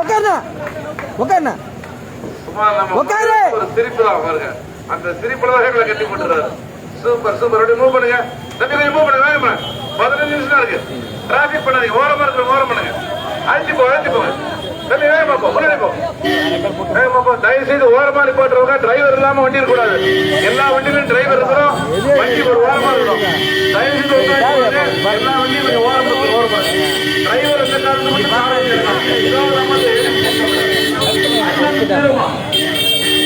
உட்காருண்ணா உட்காருண்ணா உட்காரு. ஒரு சிரிப்பு தான் பாருங்க. அந்த சிரிப்புல தான் எங்களை கட்டி போட்டுறாரு. சூப்பர் சூப்பர் அப்படியே மூவ் பண்ணுங்க. தம்பி மூவ் பண்ணுங்க. வேகமா. பதினஞ்சு நிமிஷம் இருக்கு. டிராபிக் பண்ணாதீங்க. ஓரமா இருக்கிற ஓரம் பண்ணுங்க. அழைச்சி போ அழைச்சி போங்க தம்பி வேகமா போ முன்னாடி போ. வேகமா போ தயவு செய்து ஓரமா நிப்பாட்டுறவங்க டிரைவர் இல்லாம வண்டி இருக்கக்கூடாது. எல்லா வண்டியிலும் டிரைவர் இருக்கணும். வண்டி ஒரு ஓரமா இருக்கணும். தயவு செய்து உட்காந்து போங்க. எல்லா வண்டியும் கொஞ்சம் ஓரமா ஓரமா டிரைவர்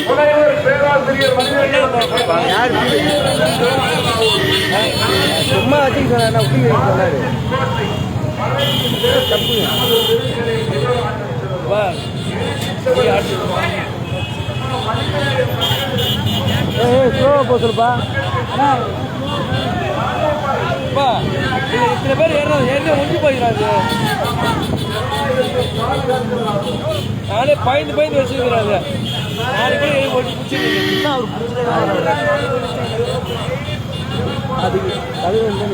முனைவர் பேராசிரியர் சும்மா வச்சுக்க சொன்னா உப்பி வைக்க சொன்னாரு தப்புங்க ஏய் ஸ்லோவா இத்தனை பேர் ஏறினது ஏற்கனவே ஒன்று போயிடாது நானே பயந்து பயந்து வச்சுக்கிறாங்க நாலு பேர் ஏறி ஒட்டி பிடிச்சிருக்கு அதுக்கு அது வந்து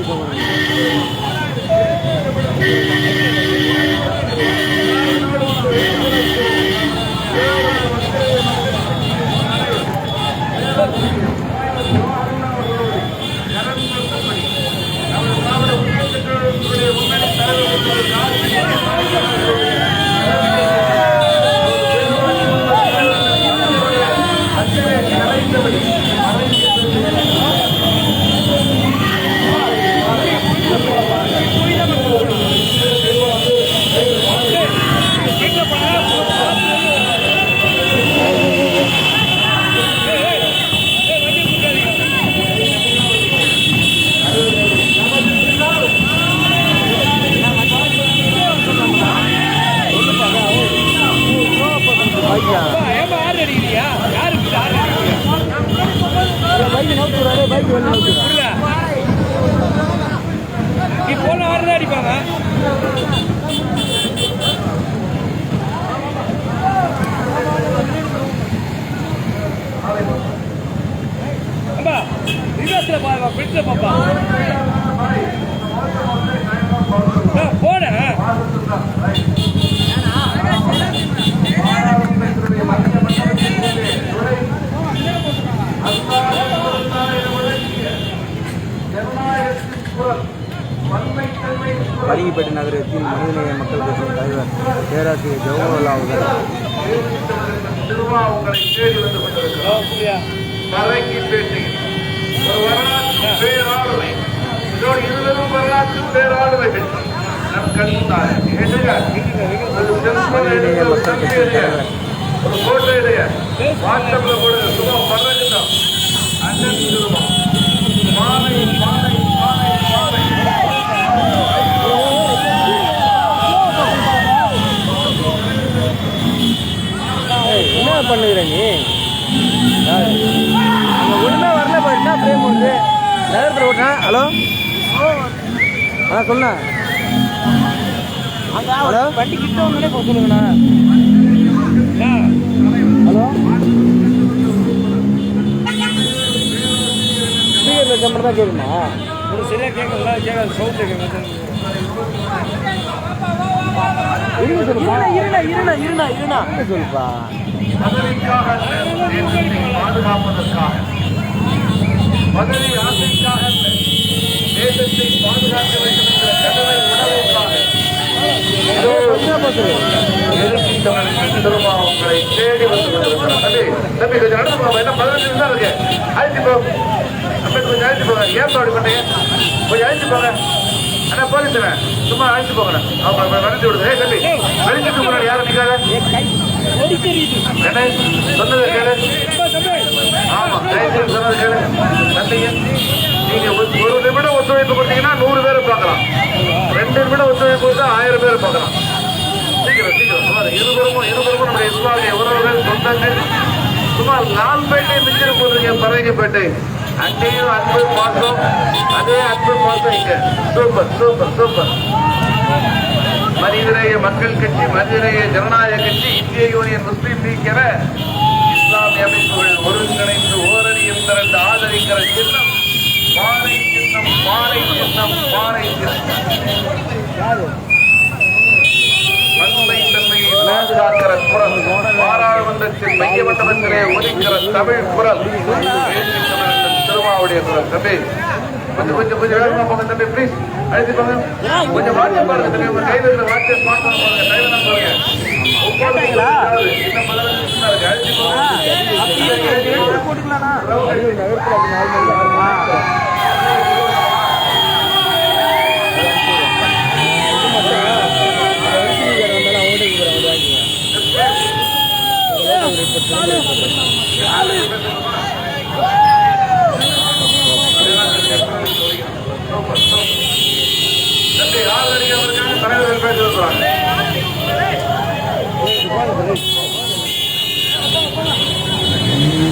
பேராளுமைகள் நம் கண்முன்னாலே. எடுங்க. ஒரு செல்போனை எடுங்க, ஒரு செல்ஃபி எடுங்க. ஒரு போட்டோ எடுங்க. வாட்ஸ்அப்ல போடுங்க. சும்மா பரங்கிட்டோம். அண்ணன் ஹலோ? ஆ சொன்னா ஹலோ? வண்டி கிட்ட போக சொல்லுங்கண்ணா. ஹலோ? ஸ்பீக்கரில் வச்ச மட்டும் தான் கேட்குமா ஒரு சரியா கேட்கல கேட்காது சவுண்ட் கேட்குது இருங்க சொல்லுப்பா. இருண்ணா இருண்ணா இருண்ணா சொல்லுப்பா. பாதுகாப்பதற்காக. பதவி ஆசைக்காக தேசத்தை பாதுகாக்க வேண்டும் என்ற கனவை உணர்வுக்காக உங்களை தேடி வந்து கொண்டிருக்கிறார். தம்பி, கொஞ்சம் நடந்து போங்க. இன்னும் பதினஞ்சு நிமிஷம் இருக்கு. அழைச்சு போ. தம்பி, கொஞ்சம் அழைச்சு போங்க. ஏன் அப்படி பண்ணீங்க? கொஞ்சம் அழைச்சு போங்க. அண்ணா, போலீஸ்ண்ணே, சும்மா அழைச்சு போங்கண்ணே. அவங்க வளைஞ்சு விடுது. தம்பி, வெளிச்சத்துக்கு முன்னாடி யாரும் என்ன? சொன்னதை கேளு. ஆமா, தயவுசெய்து சொன்னதை கேளு. தம்பிங்க, ஒரு- நிமிடம் ஒத்துழைப்பு கொடுத்தீங்கன்னா நூறு பேரை பார்க்கலாம். ரெண்டு நிமிடம் ஒத்துழைப்பு கொடுத்தா ஆயிரம் பேரை பார்க்கலாம். சீக்கிரம் சீக்கிரம். இருபுறமும் இருபுறமும் நம்முடைய இஸ்லாமிய உறவுகள் சொந்தங்கள். சுமார் லால்பேட்டை மிஞ்சிரு போடுறீங்க பரங்கிப்பேட்டை. அங்கேயும் அன்பு பாசம் அதே அன்பு பாசம் இங்க. Super super super. Manithaneya Makkal Katchi மனிதநேய ஜனநாயக கட்சி இந்திய யூனியன் முஸ்லீம் லீக் என அமைப்புகள் ஒருங்கிணைந்து ஓரணியில் திரண்டு ஆதரிக்கிற சின்னம் பாறை சின்னம் பாறை சின்னம் பாறை குரல் பாராளுமன்றத்தின் மைய மண்டபத்திலே ஒலிக்கிற தமிழ் குரல் திருமாவுடைய குரல் தம்பி கொஞ்சம் கொஞ்சம் கொஞ்சம் வேகமா போங்க தம்பி ப்ளீஸ் அழைத்து போங்க கொஞ்சம் வாட்ச் பாருங்க தம்பி உங்க கையில இருக்கிற ஸ்மார்ட் போன் பாருங்க கையில தான் பாருங்க கேட்டீங்களா இன்னும் பதினஞ்சு நிமிஷம் தான் இருக்கு அழைத்து போங்க நகரத்தில் அப்படி நார்மல் தம்பி யார் அடிக்காம இருக்காங்க தலைவர்கள் பேச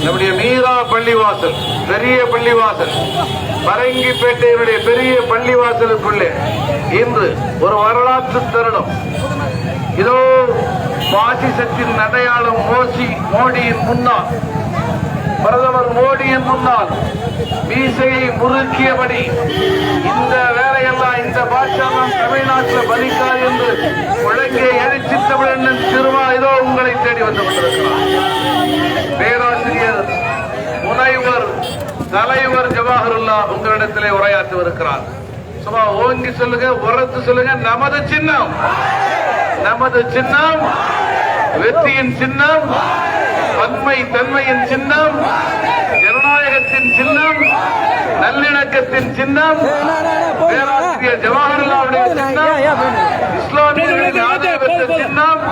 நம்முடைய மீரா பள்ளிவாசல் பெரிய பள்ளிவாசல் பரங்கிப்பேட்டையினுடைய பெரிய பள்ளிவாசலுக்குள்ளே இன்று ஒரு வரலாற்று தருணம். இதோ பாசிசத்தின் அடையாளம் மோசி மோடியின் முன்னால். பிரதமர் மோடியின் முன்னால் மீசையை முறுக்கியபடி இந்த வேலையெல்லாம் இந்த பாஷாலாம் தமிழ்நாட்டில் பலிக்கார் என்று முழங்கிய எழுச்சி தமிழன் திருமா இதோ உங்களை தேடி வந்து கொண்டிருக்கிறார். பேராசிரியர் முனைவர் தலைவர் ஜவாஹருல்லா உங்களிடத்திலே உரையாற்றவிருக்கிறார். சும்மா ஓங்கி சொல்லுங்க உரத்து சொல்லுங்க நமது சின்னம் நமது சின்னம் வெற்றியின் சின்னம் பன்மை தன்மையின் சின்னம் ஜனநாயகத்தின் சின்னம் நல்லிணக்கத்தின் சின்னம் பேராசிரியர் ஜவஹர்லாலுடைய சின்னம் இஸ்லாமியர்களின் ஆதரவற்ற சின்னம்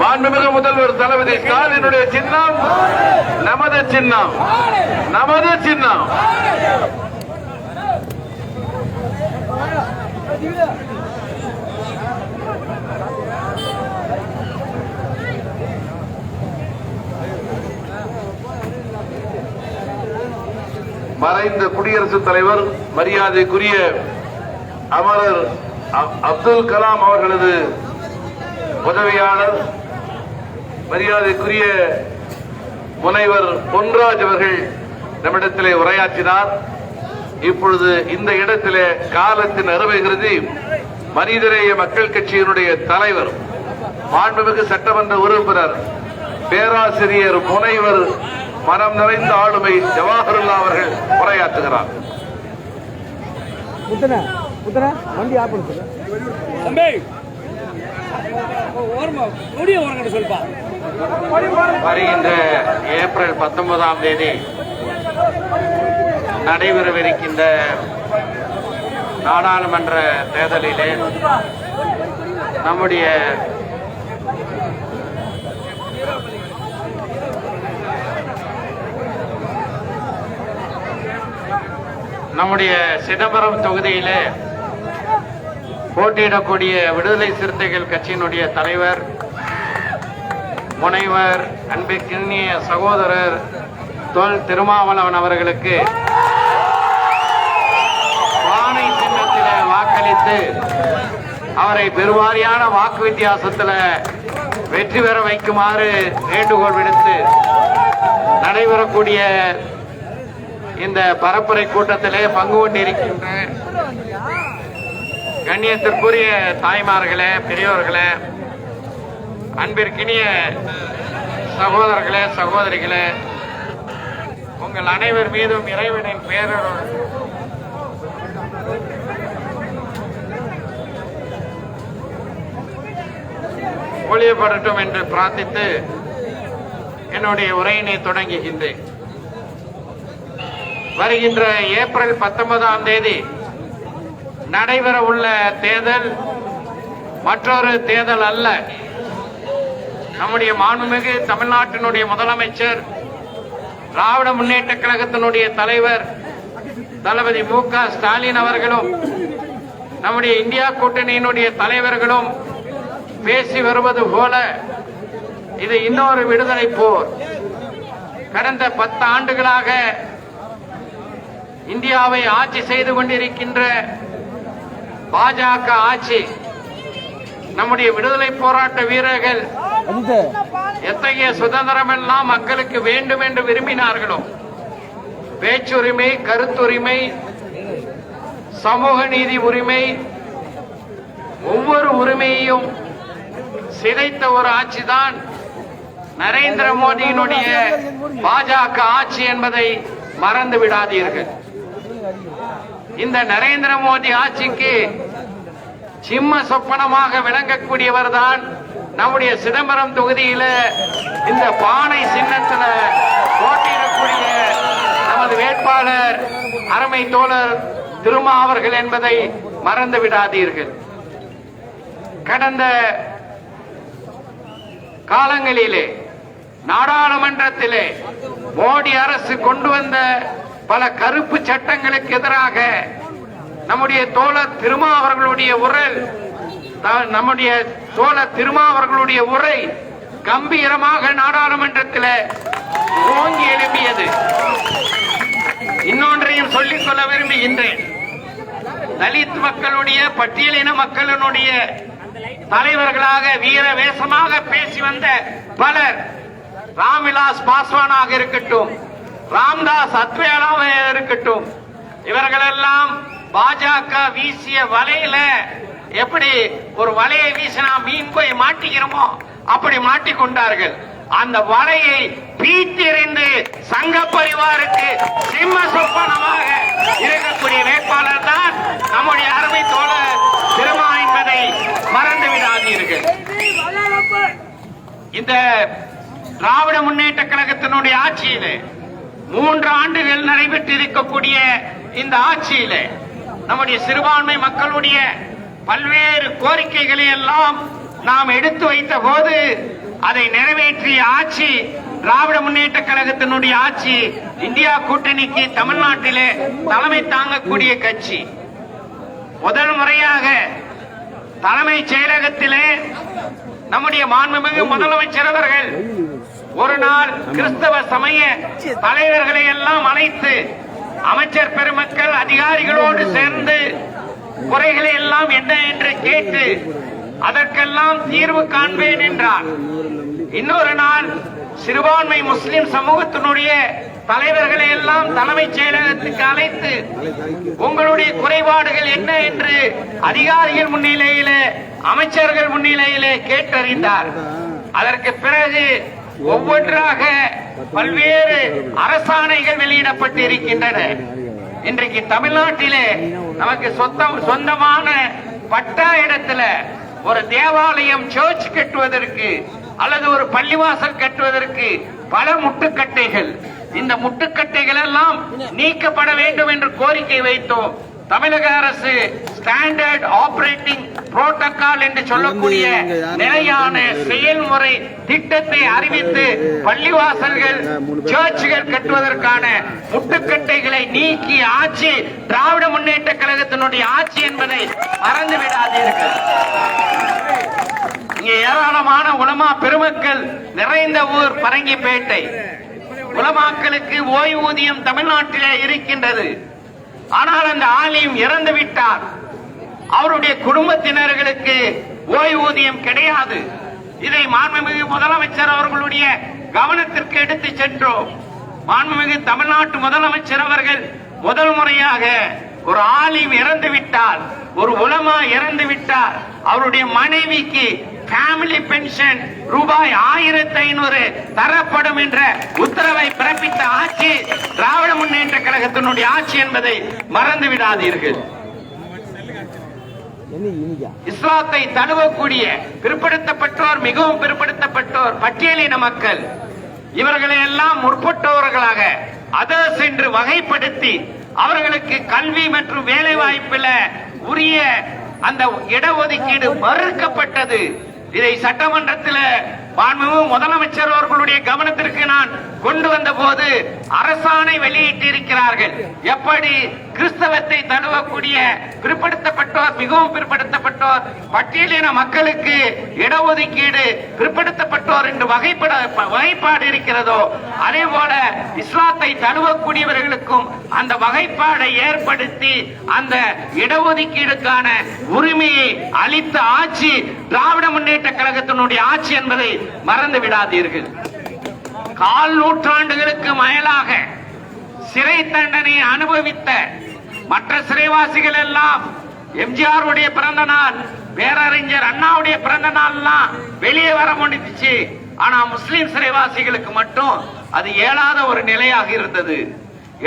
மாண்புமிகு முதல்வர் தளபதி ஸ்டாலினுடைய சின்னம் நமது சின்னம் நமது சின்னம். மறைந்த குடியரசுத் தலைவர் மரியாதைக்குரிய அமரர் அப்- அப்துல் கலாம் அவர்களது உதவியாளர் மரியாதைக்குரிய முனைவர் பொன்ராஜ் அவர்கள் நம்மிடத்திலே உரையாற்றினார். இப்பொழுது இந்த இடத்திலே காலத்தின் அருமை கருதி மனிதநேய மக்கள் கட்சியினுடைய தலைவர் மாண்புமிகு சட்டமன்ற உறுப்பினர் பேராசிரியர் முனைவர் மனம் நிறைந்த ஆளுமை ஜவாஹருல்லா அவர்கள் உரையாற்றுகிறார். வண்டி வருகின்ற ஏப்ரல் பத்தொன்பதாம் தேதி நடைபெறவிருக்கின்ற நாடாளுமன்ற தேர்தலிலே நம்முடைய நம்முடைய சிதம்பரம் தொகுதியிலே போட்டியிடக்கூடிய விடுதலை சிறுத்தைகள் கட்சியினுடைய தலைவர் முனைவர் அன்பிற்கிண்ணிய சகோதரர் தொல் திருமாவளவன் அவர்களுக்கு பானை சின்னத்தில் வாக்களித்து அவரை பெருவாரியான வாக்கு வித்தியாசத்தில் வெற்றி பெற வைக்குமாறு வேண்டுகோள் விடுத்து நடைபெறக்கூடிய இந்த பரப்புரை கூட்டத்திலே பங்கு கொண்டிருக்கின்ற கண்ணியத்திற்குரிய தாய்மார்களே பெரியோர்களே அன்பிற்கினிய சகோதரர்களே சகோதரிகளே உங்கள் அனைவர் மீதும் இறைவனின் பேரருள் ஒளியப்படட்டும் என்று பிரார்த்தித்து என்னுடைய உரையினை தொடங்குகின்றேன். வருகின்ற ஏப்ரல் பத்தொன்பதாம் தேதி நடைபெற உள்ள தேர்தல் மற்றொரு தேர்தல் அல்ல. நம்முடைய மாண்புமிகு தமிழ்நாட்டினுடைய முதலமைச்சர் திராவிட முன்னேற்ற கழகத்தினுடைய தலைவர் தளபதி மு க ஸ்டாலின் அவர்களும் நம்முடைய இந்தியா கூட்டணியினுடைய தலைவர்களும் பேசி வருவது போல இது இன்னொரு விடுதலை போர். கடந்த பத்து ஆண்டுகளாக இந்தியாவை ஆட்சி செய்து கொண்டிருக்கின்ற பாஜக ஆட்சி நம்முடைய விடுதலை போராட்ட வீரர்கள் எத்தகைய சுதந்திரம் எல்லாம் மக்களுக்கு வேண்டும் என்று விரும்பினார்களோ? பேச்சுரிமை கருத்துரிமை சமூக நீதி உரிமை ஒவ்வொரு உரிமையையும் சிதைத்த ஒரு ஆட்சிதான் நரேந்திர மோடியினுடைய பாஜக ஆட்சி என்பதை மறந்து விடாதீர்கள். இந்த நரேந்திர மோடி ஆட்சிக்கு சிம்ம சொப்பனமாக விளங்கக்கூடியவர் தான் நம்முடைய சிதம்பரம் தொகுதியில இந்த பானை சின்னத்துல போட்டியிடக்கூடிய நமது வேட்பாளர் அருமை தோழர் திருமா அவர்கள் என்பதை மறந்து விடாதீர்கள். கடந்த காலங்களிலே நாடாளுமன்றத்திலே மோடி அரசு கொண்டு வந்த பல கருப்பு சட்டங்களுக்கு எதிராக நம்முடைய தோழர் திருமா அவர்களுடைய உரல் நம்முடைய தோழர் திருமா அவர்களுடைய உரை கம்பீரமாக நாடாளுமன்றத்தில் ஓங்கி எழுப்பியது. இன்னொன்றையும் சொல்லிக் கொள்ள விரும்புகின்றேன். தலித் மக்களுடைய பட்டியலின மக்களினுடைய தலைவர்களாக வீர வேஷமாக பேசி வந்த பலர் ராம்விலாஸ் பாஸ்வானாக இருக்கட்டும் ராம்தாஸ் அத்வேலாக இருக்கட்டும். இவர்களெல்லாம் பாஜக வீசிய வலையில எப்படி ஒரு வலையை வீசினா மீன் போய் மாட்டிக்கிறோமோ அப்படி மாட்டிக்கொண்டார்கள் அந்த வலையை பீத்தெறிந்து சங்க பரிவாருக்கு சிம்ம சொப்பனமாக இருக்கக்கூடிய வேட்பாளர் தான் நம்முடைய அருமை தோழர் திருமா என்பதை மறந்து விடாதீர்கள். இந்த திராவிட முன்னேற்ற கழகத்தினுடைய ஆட்சியிலே மூன்று ஆண்டுகள் நடைபெற்றிருக்கக்கூடிய இந்த ஆட்சியில நம்முடைய சிறுபான்மை மக்களுடைய பல்வேறு கோரிக்கைகளை எல்லாம் நாம் எடுத்து வைத்த போது அதை நிறைவேற்றிய ஆட்சி திராவிட முன்னேற்ற கழகத்தினுடைய ஆட்சி இந்தியா கூட்டணிக்கு தமிழ்நாட்டிலே தலைமை தாங்கக்கூடிய கட்சி. முதல் முறையாக தலைமைச் செயலகத்திலே நம்முடைய மாண்புமிகு முதலமைச்சர் அவர்கள் ஒரு நாள் கிறிஸ்தவ சமய தலைவர்களை எல்லாம் அழைத்து அமைச்சர் பெருமக்கள் அதிகாரிகளோடு சேர்ந்து குறைகளை எல்லாம் என்ன என்று கேட்டு அதற்கெல்லாம் தீர்வு காண்பேன் என்றார். இன்னொரு நாள் சிறுபான்மை முஸ்லிம் சமூகத்தினுடைய தலைவர்களை எல்லாம் தலைமைச் செயலகத்துக்கு அழைத்து உங்களுடைய குறைபாடுகள் என்ன என்று அதிகாரிகள் முன்னிலையிலே அமைச்சர்கள் முன்னிலையிலே கேட்டறிந்தார். அதற்கு பிறகு ஒவ்வொன்றாக பல்வேறு அரசாணைகள் வெளியிடப்பட்டு இருக்கின்றன இன்றைக்கு தமிழ்நாட்டிலே நமக்கு சொந்தம் சொந்தமான பட்டா இடத்துல ஒரு தேவாலயம் சர்ச் கட்டுவதற்கு அல்லது ஒரு பள்ளிவாசல் கட்டுவதற்கு பல முட்டுக்கட்டைகள். இந்த முட்டுக்கட்டைகள் எல்லாம் நீக்கப்பட வேண்டும் என்று கோரிக்கை வைத்தோம். தமிழக அரசு ஸ்டாண்டர்ட் ஆபரேட்டிங் புரோட்டோகால் என்று சொல்லக்கூடிய நிலையான செயல்முறை திட்டத்தை அறிவித்து பள்ளிவாசல்கள் சர்ச்சுகள் கட்டுவதற்கான முட்டுக்கட்டைகளை நீக்கி ஆட்சி திராவிட முன்னேற்ற கழகத்தினுடைய ஆட்சி என்பதை மறந்து விடாதீர்கள். இங்கே ஏராளமான உலமா பெருமக்கள் நிறைந்த ஊர் பரங்கிப்பேட்டை. உலமாக்களுக்கு ஓய்வூதியம் தமிழ்நாட்டிலே இருக்கின்றது. ஆனால் அந்த ஆலிம் இறந்து விட்டார் அவருடைய குடும்பத்தினர்களுக்கு ஓய்வூதியம் கிடையாது. இதை மாண்புமிகு முதலமைச்சர் அவர்களுடைய கவனத்திற்கு எடுத்து சென்றோம். மாண்புமிகு தமிழ்நாட்டு முதலமைச்சர் அவர்கள் முதல் முறையாக ஒரு ஆலிம் இறந்து விட்டால் ஒரு உலமா இறந்து விட்டார். அவருடைய மனைவிக்கு ஃபேமிலி பென்ஷன் ரூபாய் ஆயிரத்தி ஐநூறு தரப்படும் என்ற உத்தரவை பிறப்பித்த ஆட்சி திராவிட முன்னேற்ற கழகத்தினுடைய ஆட்சி என்பதை மறந்து விடாதீர்கள். இஸ்லாத்தை தழுவக்கூடிய பிற்படுத்தப்பட்டோர் மிகவும் பிற்படுத்தப்பட்டோர் பட்டியலின மக்கள் இவர்களை எல்லாம் முற்பட்டவர்களாக அதர்ஸ் என்று வகைப்படுத்தி அவர்களுக்கு கல்வி மற்றும் வேலை வாய்ப்பில் உரிய அந்த இடஒதுக்கீடு மறுக்கப்பட்டது. இதை சட்டமன்றத்தில் மாண்புமிகு முதலமைச்சர் அவர்களுடைய கவனத்திற்கு நான் கொண்டு வந்த போது அரசாணை வெளியிட்டிருக்கிறார்கள். எப்படி கிறிஸ்தவத்தை தழுவக்கூடிய பிற்படுத்தப்பட்டோர் மிகவும் பிற்படுத்தப்பட்டோர் பட்டியலின மக்களுக்கு இடஒதுக்கீடு பிற்படுத்தப்பட்டோர் என்று வகைப்பட வகைப்பாடு இருக்கிறதோ அதே போல இஸ்லாத்தை தழுவக்கூடியவர்களுக்கும் அந்த வகைப்பாடை ஏற்படுத்தி அந்த இடஒதுக்கீடுக்கான உரிமையை அளித்த ஆட்சி திராவிட முன்னேற்ற கழகத்தினுடைய ஆட்சி என்பதை மறந்து விடாதீர்கள். கால் நூற்றாண்டுகளுக்கு மேலாக சிறை தண்டனை அனுபவித்த மற்ற சிறைவாசிகள் எல்லாம் எம்ஜிஆருடைய பிறந்த நாள் பேரறிஞர் அண்ணாவுடைய பிறந்த நாள்லாம் வெளியே வர முடிஞ்சிச்சு. ஆனா முஸ்லிம் சிறைவாசிகளுக்கு மட்டும் அது இயலாத ஒரு நிலையாக இருந்தது.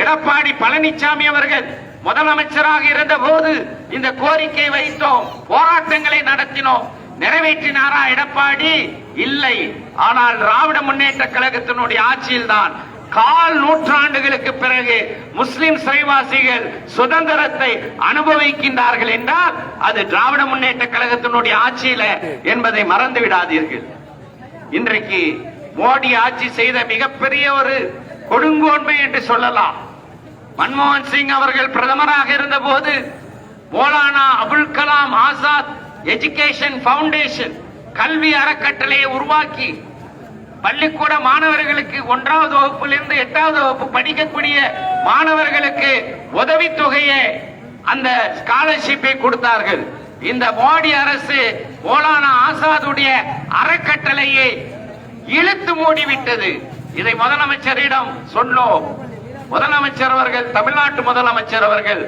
எடப்பாடி பழனிசாமி அவர்கள் முதலமைச்சராக இருந்த போது இந்த கோரிக்கை வைத்தோம் போராட்டங்களை நடத்தினோம். நிறைவேற்றினாரா எடப்பாடி? இல்லை. ஆனால் திராவிட முன்னேற்ற கழகத்தினுடைய ஆட்சியில்தான் கால் நூற்றாண்டுகளுக்கு பிறகு முஸ்லிம் சிறைவாசிகள் சுதந்திரத்தை அனுபவிக்கின்றார்கள் என்றால் அது திராவிட முன்னேற்ற கழகத்தினுடைய ஆட்சியில என்பதை மறந்து விடாதீர்கள். இன்றைக்கு மோடி ஆட்சி செய்த மிகப்பெரிய ஒரு கொடுங்கோன்மை என்று சொல்லலாம். மன்மோகன் சிங் அவர்கள் பிரதமராக இருந்தபோது மோலானா அபுல் கலாம் ஆசாத் எஜுகேஷன் பவுண்டேஷன் கல்வி அறக்கட்டளையை உருவாக்கி பள்ளிக்கூட மாணவர்களுக்கு ஒன்றாவது வகுப்பிலிருந்து எட்டாவது வகுப்பு படிக்கக்கூடிய மாணவர்களுக்கு உதவித்தொகையை அந்த ஸ்காலர்ஷிப்பை கொடுத்தார்கள். இந்த மோடி அரசு மௌலானா ஆசாதுடைய அறக்கட்டளையை இழுத்து மூடிவிட்டது. இதை முதலமைச்சரிடம் சொன்னோம். முதலமைச்சர் அவர்கள் தமிழ்நாட்டு முதலமைச்சர் அவர்கள்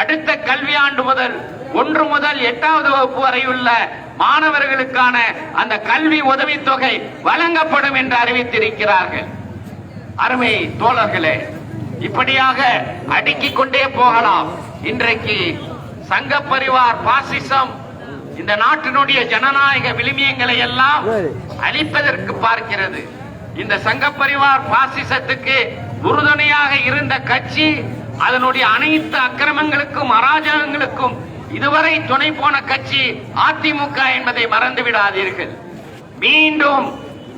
அடுத்த கல்வியாண்டு முதல் ஒன்று முதல் எட்டாவது வகுப்பு வரை உள்ள மாணவர்களுக்கான அந்த கல்வி உதவித்தொகை வழங்கப்படும் என்று அறிவித்திருக்கிறார்கள். அருமை தோழர்களே இப்படியாக அடுக்கிக் கொண்டே போகலாம். இன்றைக்கு சங்க பரிவார் பாசிசம் இந்த நாட்டினுடைய ஜனநாயக விளிமியங்களை எல்லாம் அழிப்பதற்கு பார்க்கிறது. இந்த சங்க பரிவார் பாசிசத்துக்கு உறுதுணையாக இருந்த கட்சி அதனுடைய அனைத்து அக்கிரமங்களுக்கும் அராஜகங்களுக்கும் இதுவரை துணை போன கட்சி அதிமுக என்பதை மறந்து விடாதீர்கள். மீண்டும்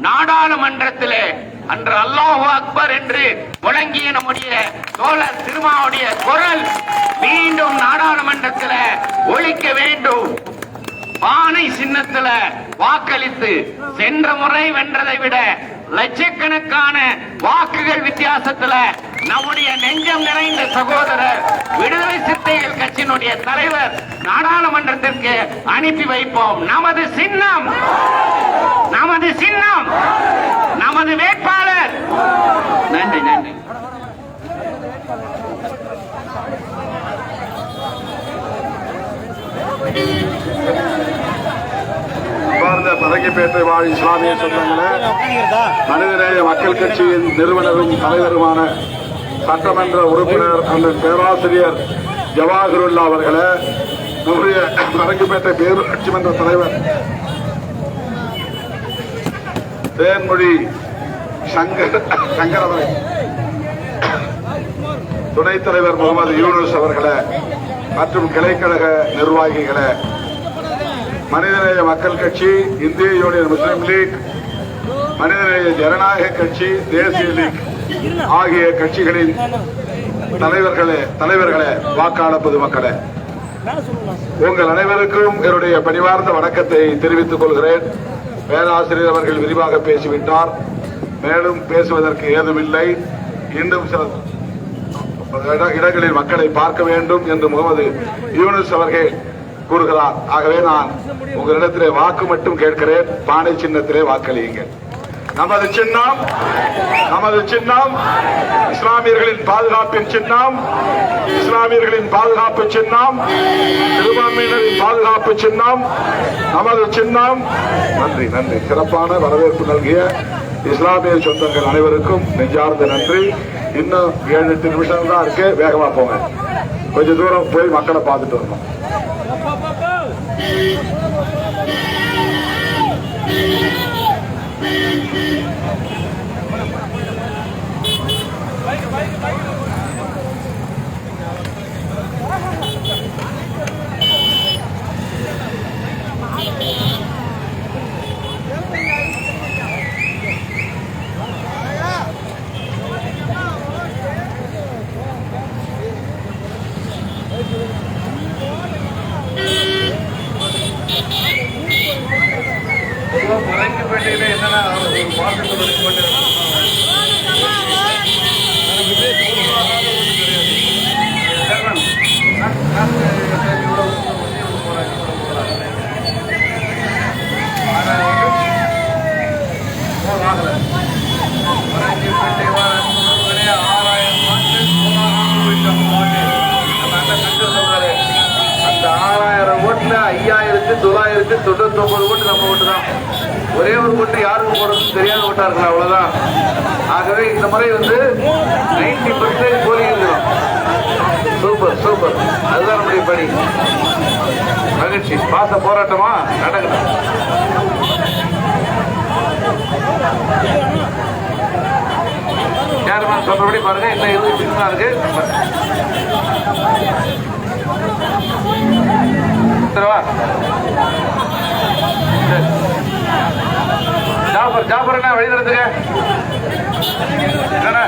நாடாளுமன்றத்தில் அன்று அல்லாஹு அக்பர் என்று முழங்கிய நம்முடைய தோழர் திருமாவுடைய குரல் மீண்டும் நாடாளுமன்றத்தில் ஒழிக்க வேண்டும். பானை சின்னத்துல வாக்களித்து சென்ற முறை வென்றதை விட லட்சக்கணக்கான வாக்குகள் வித்தியாசத்துல நம்முடைய நெஞ்சம் நிறைந்த சகோதரர் விடுதலை சிறுத்தைகள் கட்சியினுடைய தலைவர் நாடாளுமன்றத்திற்கு அனுப்பி வைப்போம். நமது சின்னம் நமது சின்னம் நமது வேட்பாளர். நன்றி நன்றி. அன்பார்ந்த பதங்கிப்பேட்டை வாழ் இஸ்லாமிய சொந்தங்களே மனிதநேய மக்கள் கட்சியின் நிறுவனரும் தலைவருமான சட்டமன்ற உறுப்பினர் அண்ணன் பேராசிரியர் ஜவாஹருல்லா அவர்களே நம்முடைய பதங்கிப்பேட்டை பேரூராட்சி மன்ற தலைவர் தேன்மொழி சங்கர் சங்கர் அவர்கள் துணைத் தலைவர் முகமது யூனுஸ் அவர்களே மற்றும் கிளைக்கழக நிர்வாகிகளே மனிதநேய மக்கள் கட்சி இந்திய யூனியன் முஸ்லீம் லீக் மனிதநேய ஜனநாயக கட்சி தேசிய லீக். ஆகிய கட்சிகளின் தலைவர்களே தலைவர்களே வாக்காள பொதுமக்களே உங்கள் அனைவருக்கும் என்னுடைய பணிவார்ந்த வணக்கத்தை தெரிவித்துக் கொள்கிறேன். பேராசிரியர் அவர்கள் விரிவாக பேசிவிட்டார். மேலும் பேசுவதற்கு ஏதுமில்லை. இன்னும் சில இட- இடங்களில் மக்களை பார்க்க வேண்டும் என்று முகமது யூனுஸ் அவர்கள் கூறுகிறார். ஆகவே நான் உங்களிடத்திலே வாக்கு மட்டும் கேட்கிறேன். பானை சின்னத்திலே வாக்களியுங்கள். நமது சின்னம் நமது சின்னம் இஸ்லாமியர்களின் பாதுகாப்பின் சின்னம் இஸ்லாமியர்களின் பாதுகாப்பு சின்னம் சிறுபான்மையினரின் பாதுகாப்பு சின்னம் நமது சின்னம். நன்றி நன்றி. சிறப்பான வரவேற்பு நல்கிய இஸ்லாமிய சொந்தங்கள் அனைவருக்கும் நெஞ்சார்ந்த நன்றி. இன்னும் ஏழு எட்டு நிமிஷம் தான் இருக்கு. வேகமா போங்க. கொஞ்ச தூரம் போய் மக்களை பார்த்துட்டு வரணும். Thank you. தொள்ளாயிரத்தி தொண்ணூத்தி ஒன்பது கோடி நம்ம ஓட்டு தான் ஒரே ஒரு ஓட்டு யாருக்கு போடுறதுன்னு தெரியாத ஓட்டா இருக்கலாம் அவ்வளோதான் ஆகவே இந்த முறை வந்து நைன்டி பர்சன்டேஜ் போலிங் இருக்கிறோம் சூப்பர் சூப்பர் அதுதான் நம்முடைய பணி மகிழ்ச்சி. பாச போராட்டமா? நடக்கணும் சேர்மன் சொல்றபடி பாருங்க இன்னும் இருபது நிமிஷம் இருக்கு. சரிவா ஜாபர் ஜாபர் என்ன வழி நடத்துங்க என்னண்ணா?